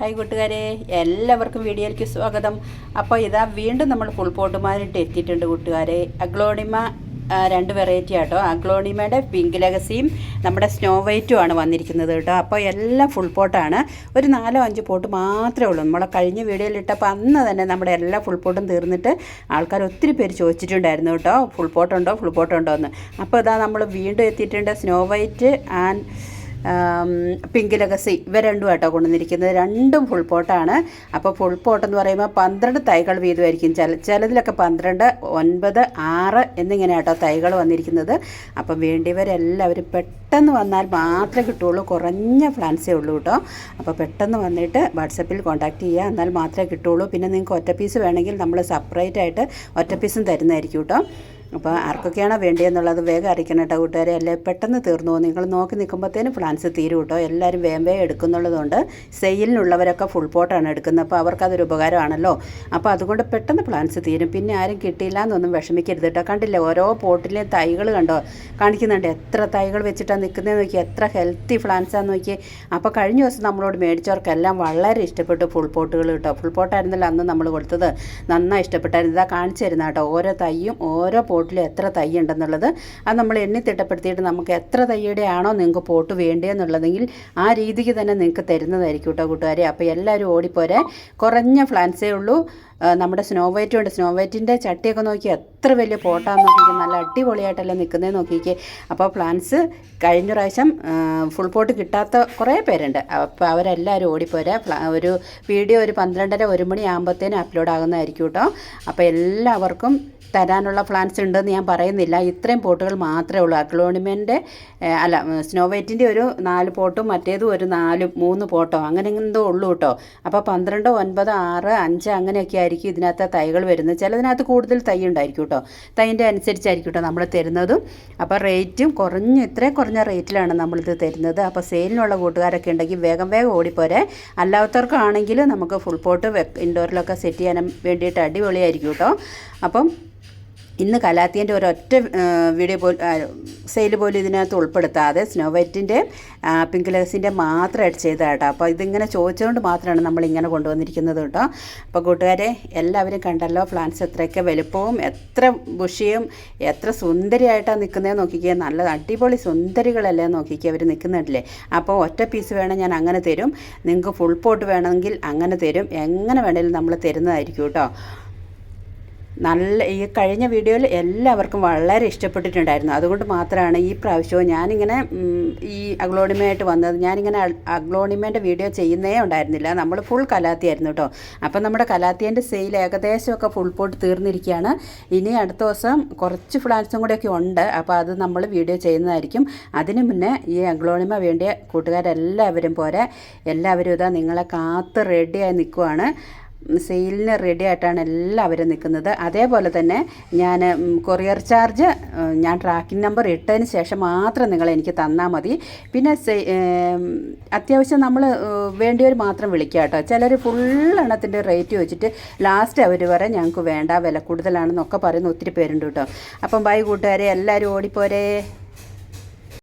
Hi കൂട്ടുകാരെ എല്ലാവർക്കും വീഡിയോയിലേക്ക് സ്വാഗതം. അപ്പോൾ ഇതാ വീണ്ടും നമ്മൾ ഫുൾ പോട്ടുമാരിട്ട് എത്തിയിട്ടുണ്ട് കൂട്ടുകാരെ. അഗ്ലോണിമ രണ്ട് വെറൈറ്റി ആട്ടോ. അഗ്ലോണിമയുടെ പിങ്ക് ലഗസിയും നമ്മുടെ സ്നോ വൈറ്റും ആണ് വന്നിരിക്കുന്നത് കേട്ടോ. അപ്പോൾ എല്ലാം ഫുൾ പോട്ടാണ്. ഒരു നാലോ അഞ്ച് പോട്ട് മാത്രമേ ഉള്ളൂ. നമ്മളെ കഴിഞ്ഞ വീഡിയോയിൽ ഇട്ടപ്പോൾ അന്ന് തന്നെ നമ്മുടെ എല്ലാ ഫുൾ പോട്ടും തീർന്നിട്ട് ആൾക്കാർ ഒത്തിരി പേര് ചോദിച്ചിട്ടുണ്ടായിരുന്നു കേട്ടോ. ഫുൾ പോട്ടുണ്ടോ? ഫുൾ പോട്ടുണ്ടോ എന്ന് അപ്പോൾ ഇതാ നമ്മൾ വീണ്ടും എത്തിയിട്ടുണ്ട് snow white and pink legacy. ഇവ രണ്ടും ആട്ടോ കൊണ്ടുവന്നിരിക്കുന്നത്. രണ്ടും ഫുൾ പോട്ടാണ് അപ്പോൾ ഫുൾ പോട്ട് എന്ന് പറയുമ്പോൾ പന്ത്രണ്ട് തൈകൾ വീതമായിരിക്കും. ചില ചിലതിലൊക്കെ പന്ത്രണ്ട് ഒൻപത് ആറ് എന്നിങ്ങനെ ആട്ടോ തൈകൾ വന്നിരിക്കുന്നത്. അപ്പം വേണ്ടിയവരെല്ലാവരും പെട്ടെന്ന് വന്നാൽ മാത്രമേ കിട്ടുള്ളൂ കുറഞ്ഞ ഫ്ലാൻസേ ഉള്ളൂ കേട്ടോ. അപ്പോൾ പെട്ടെന്ന് വന്നിട്ട് വാട്സപ്പിൽ കോൺടാക്റ്റ് ചെയ്യുക. എന്നാൽ മാത്രമേ കിട്ടുള്ളൂ പിന്നെ നിങ്ങൾക്ക് ഒറ്റ പീസ് വേണമെങ്കിൽ നമ്മൾ സെപ്പറേറ്റ് ആയിട്ട് ഒറ്റ പീസും തരുന്നതായിരിക്കും കേട്ടോ. അപ്പോൾ ആർക്കൊക്കെയാണോ വേണ്ടതെന്നുള്ളത് വേഗം അറിയിക്കണം കേട്ടോ കൂട്ടുകാരെ. അല്ലേ? പെട്ടെന്ന് തീർന്നു നിങ്ങൾ നോക്കി നിൽക്കുമ്പോഴത്തേനും പ്ലാൻസ് തീരും കേട്ടോ. എല്ലാവരും വേം വേഗം എടുക്കുന്നുള്ളതുകൊണ്ട് സെയിലിനുള്ളവരൊക്കെ ഫുൾ പോട്ടാണ് എടുക്കുന്നത്. അപ്പോൾ അവർക്കതൊരു ഉപകാരമാണല്ലോ. അപ്പോൾ അതുകൊണ്ട് പെട്ടെന്ന് പ്ലാൻസ് തീരും. പിന്നെ ആരും കിട്ടിയില്ല എന്നൊന്നും വിഷമിക്കരുത് കേട്ടോ. കണ്ടില്ലേ? ഓരോ പോട്ടിലെയും തൈകൾ കണ്ടോ? കാണിക്കുന്നുണ്ട്. എത്ര തൈകൾ വെച്ചിട്ടാണ് നിൽക്കുന്നത് നോക്കി എത്ര ഹെൽത്തി പ്ലാന്റ്സാന്ന് നോക്കി അപ്പോൾ കഴിഞ്ഞ ദിവസം നമ്മളോട് മേടിച്ചവർക്കെല്ലാം വളരെ ഇഷ്ടപ്പെട്ട് ഫുൾ പോട്ടുകൾ കേട്ടോ. ഫുൾ പോട്ടായിരുന്നല്ലോ അന്ന് നമ്മൾ കൊടുത്തത്. നന്നായി ഇഷ്ടപ്പെട്ടായിരുന്നു. ഇതാ കാണിച്ചു തരുന്ന കേട്ടോ. ഓരോ തൈയും ഓരോ പോട്ടിലും എത്ര തൈ ഉണ്ടെന്നുള്ളത് അത് നമ്മൾ എണ്ണി തിട്ടപ്പെടുത്തിയിട്ട് നമുക്ക് എത്ര തൈയുടെ ആണോ നിങ്ങൾക്ക് പോട്ട് വേണ്ടതെന്നുള്ളതെങ്കിൽ ആ രീതിക്ക് തന്നെ നിങ്ങൾക്ക് തരുന്നതായിരിക്കും കേട്ടോ കൂട്ടുകാരെ. അപ്പോൾ എല്ലാവരും ഓടിപ്പോരെ. കുറഞ്ഞ ഫ്ലാൻസേ ഉള്ളൂ. നമ്മുടെ സ്നോ വൈറ്റും ഉണ്ട്. സ്നോ വൈറ്റിന്റെ ചട്ടിയൊക്കെ നോക്കി എത്ര വലിയ പോട്ടാന്ന് നോക്കിയിട്ട് നല്ല അടിപൊളിയായിട്ടല്ലേ നിൽക്കുന്നത് നോക്കിക്കേ. അപ്പോൾ പ്ലാന്റ്സ് കഴിഞ്ഞ പ്രാവശ്യം ഫുൾ പോട്ട് കിട്ടാത്ത കുറേ പേരുണ്ട്. അപ്പോൾ അവരെല്ലാവരും ഓടിപ്പോരാ. ഒരു വീഡിയോ ഒരു പന്ത്രണ്ടര ഒരു മണി ആകുമ്പോഴത്തേനും അപ്ലോഡ് ആകുന്നതായിരിക്കും കേട്ടോ. അപ്പോൾ എല്ലാവർക്കും തരാനുള്ള പ്ലാൻസ് ഉണ്ടെന്ന് ഞാൻ പറയുന്നില്ല. ഇത്രയും പോട്ടുകൾ മാത്രമേ ഉള്ളൂ. അക്ലോണിമെന്റെ അല്ല സ്നോ വൈറ്റിന്റെ ഒരു നാല് പോട്ടും മറ്റേതും ഒരു നാല് മൂന്ന് പോട്ടോ അങ്ങനെ എന്തോ ഉള്ളൂ കേട്ടോ അപ്പോൾ പന്ത്രണ്ട് ഒൻപത് ആറ് അഞ്ച് അങ്ങനെയൊക്കെ ആയിരിക്കും ഇതിനകത്ത് തൈകൾ വരുന്നത്. ചിലതിനകത്ത് കൂടുതൽ തൈ ഉണ്ടായിരിക്കും കേട്ടോ തൈന്റെ അനുസരിച്ചായിരിക്കും കേട്ടോ നമ്മൾ തരുന്നതും. അപ്പോൾ റേറ്റും കുറഞ്ഞ ഇത്രയും കുറഞ്ഞ റേറ്റിലാണ് നമ്മളിത് തരുന്നത്. അപ്പോൾ സെയിലിനുള്ള കൂട്ടുകാരൊക്കെ ഉണ്ടെങ്കിൽ വേഗം വേഗം ഓടിപ്പോരെ. അല്ലാത്തവർക്കാണെങ്കിൽ നമുക്ക് ഫുൾ പോട്ട് ഇൻഡോറിലൊക്കെ സെറ്റ് ചെയ്യാൻ വേണ്ടിയിട്ട് അടിപൊളിയായിരിക്കും കേട്ടോ അപ്പം ഇന്ന് കലാത്തിയന്റെ ഒരൊറ്റ വീഡിയോ പോലും സെയിൽ പോലും ഇതിനകത്ത് ഉൾപ്പെടുത്താതെ സ്നോ വൈറ്റിന്റെ പിങ്ക് ലഗ്സിന്റെ മാത്രമായിട്ട് ചെയ്തതാണ് കേട്ടോ അപ്പോൾ ഇതിങ്ങനെ ചോദിച്ചുകൊണ്ട് മാത്രമാണ് നമ്മൾ ഇങ്ങനെ കൊണ്ടുവന്നിരിക്കുന്നത് കേട്ടോ. അപ്പോൾ കൂട്ടുകാരെ എല്ലാവരും കണ്ടല്ലോ പ്ലാന്റ്സ് എത്രയൊക്കെ വലുപ്പവും എത്ര ബുഷിയും എത്ര സുന്ദരിയായിട്ടാണ് നിൽക്കുന്നത് നോക്കിക്കുക നല്ല അടിപൊളി സുന്ദരികളല്ലേ നോക്കിക്കുക അവർ നിൽക്കുന്നുണ്ടല്ലേ. അപ്പോൾ ഒറ്റ പീസ് വേണം ഞാൻ അങ്ങനെ തരും. നിങ്ങൾക്ക് ഫുൾ പോട്ട് വേണമെങ്കിൽ അങ്ങനെ തരും. എങ്ങനെ വേണമെങ്കിലും നമ്മൾ തരുന്നതായിരിക്കും കേട്ടോ. നല്ല ഈ കഴിഞ്ഞ വീഡിയോയിൽ എല്ലാവർക്കും വളരെ ഇഷ്ടപ്പെട്ടിട്ടുണ്ടായിരുന്നു. അതുകൊണ്ട് മാത്രമാണ് ഈ പ്രാവശ്യവും ഞാനിങ്ങനെ ഈ അഗ്ലോണിമയായിട്ട് വന്നത്. ഞാനിങ്ങനെ അഗ്ലോണിമേന്റെ വീഡിയോ ചെയ്യുന്നേ ഉണ്ടായിരുന്നില്ല. നമ്മൾ ഫുൾ കലാത്തിയായിരുന്നു കേട്ടോ അപ്പം നമ്മുടെ കലാത്തിയന്റെ സെയിൽ ഏകദേശമൊക്കെ ഫുൾ പോട്ട് തീർന്നിരിക്കുകയാണ്. ഇനി അടുത്ത ദിവസം കുറച്ച് ഫ്ലാൻസും കൂടെയൊക്കെ ഉണ്ട്. അപ്പോൾ അത് നമ്മൾ വീഡിയോ ചെയ്യുന്നതായിരിക്കും. അതിന് മുന്നേ ഈ അഗ്ലോണിമ വേണ്ടിയ കൂട്ടുകാരെല്ലാവരും പോരെ. എല്ലാവരും ഇതാ നിങ്ങളെ കാത്ത് റെഡിയായി നിൽക്കുവാണ്. സെയിലിന് റെഡി ആയിട്ടാണ് എല്ലാവരും നിൽക്കുന്നത്. അതേപോലെ തന്നെ ഞാൻ കൊറിയർ ചാർജ് ഞാൻ ട്രാക്കിംഗ് നമ്പർ ഇട്ടതിന് ശേഷം മാത്രം നിങ്ങൾ എനിക്ക് തന്നാൽ മതി. പിന്നെ അത്യാവശ്യം നമ്മൾ വേണ്ടിയവർ മാത്രം വിളിക്കുക കേട്ടോ. ചിലർ ഫുൾ എണ്ണത്തിന്റെ റേറ്റ് വെച്ചിട്ട് ലാസ്റ്റ് അവർ വരെ ഞങ്ങൾക്ക് വേണ്ട വില കൂടുതലാണെന്നൊക്കെ പറയുന്ന ഒത്തിരി പേരുണ്ട് കേട്ടോ. അപ്പം ബൈ കൂട്ടുകാരെ എല്ലാവരും ഓടിപ്പോരേ.